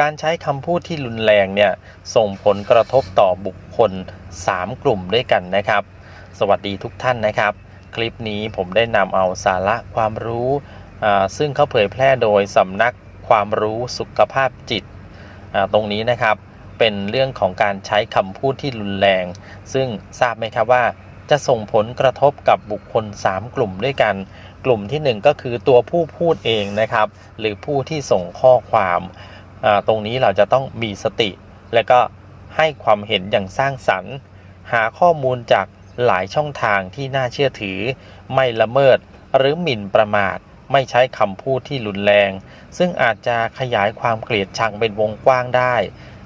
การใช้คำพูดที่รุนแรงเนี่ยส่งผลกระทบต่อบุคคล 3 กลุ่มด้วยกันนะครับ สวัสดีทุกท่านนะครับ คลิปนี้ผมได้นำเอาสาระความรู้อ่าซึ่งเขาเผยแพร่โดยสำนักความรู้สุขภาพจิตอ่าตรงนี้นะครับเป็นเรื่องของการใช้คำพูดที่รุนแรง ซึ่งทราบไหมครับว่าจะส่งผลกระทบกับบุคคล 3 กลุ่มด้วยกัน กลุ่มทีหนึ่1 ก็คือตัวผู้พูดเองนะครับ หรือผู้ที่ส่งข้อความ ตรงนี้เราจะต้องมีสติ และก็ให้ความเห็นอย่างสร้างสรรค์ หาข้อมูลจากหลายช่องทางที่น่าเชื่อถือ ไม่ละเมิดหรือหมิ่นประมาท ไม่ใช้คำพูดที่รุนแรง ซึ่งอาจจะขยายความเกลียดชังเป็นวงกว้างได้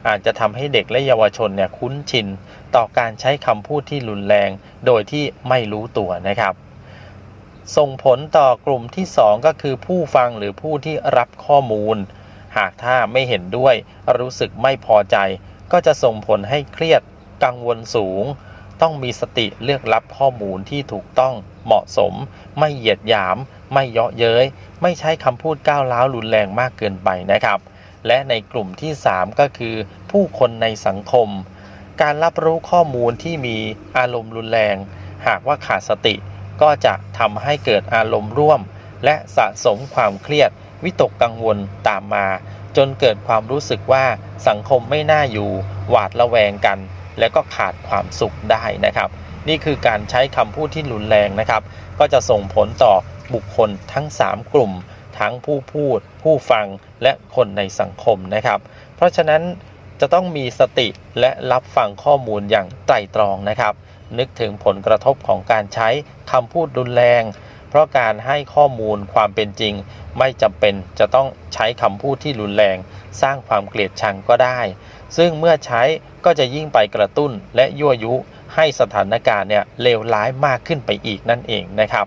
อาจจะทำให้เด็กและเยาวชนเนี่ยคุ้นชิน ต่อการใช้คำพูดที่รุนแรง โดยที่ไม่รู้ตัวนะครับ ส่งผลต่อกลุ่มที่ 2 ก็คือผู้ฟังหรือผู้ที่รับข้อมูล หากถ้าไม่เห็นด้วย รู้สึกไม่พอใจ ก็จะส่งผลให้เครียดกังวลสูง ต้องมีสติเลือกรับข้อมูลที่ถูกต้องเหมาะสม ไม่เหยียดหยาม ไม่เยาะเย้ย ไม่ใช้คำพูดก้าวร้าวรุนแรงมากเกินไปนะครับ และในกลุ่มที่ 3 ก็คือ ผู้คนในสังคม การรับรู้ข้อมูลที่มีอารมณ์รุนแรง หากว่าขาดสติ ก็จะทำให้เกิดอารมณ์ร่วม และสะสมความเครียด วิตกกังวลตามมา จนเกิดความรู้สึกว่าสังคมไม่น่าอยู่ หวาดระแวงกัน และก็ขาดความสุขได้นะครับ นี่คือการใช้คำพูดที่รุนแรงนะครับ ก็จะส่งผลต่อบุคคลทั้ง 3 กลุ่ม ทั้งผู้พูด ผู้ฟังและคนในสังคมนะครับ เพราะฉะนั้นจะต้องมีสติและรับฟังข้อมูลอย่างไตร่ตรองนะครับ นึกถึงผลกระทบของการใช้คำพูดรุนแรง ราะการให้ข้อมูลความเป็นจริง ไม่จำเป็นจะต้องใช้คำพูดที่รุนแรง สร้างความเกลียดชังก็ได้ ซึ่งเมื่อใช้ก็จะยิ่งไปกระตุ้นและยั่วยุให้สถานการณ์เนี่ยเลวร้ายมากขึ้นไปอีกนั่นเองนะครับ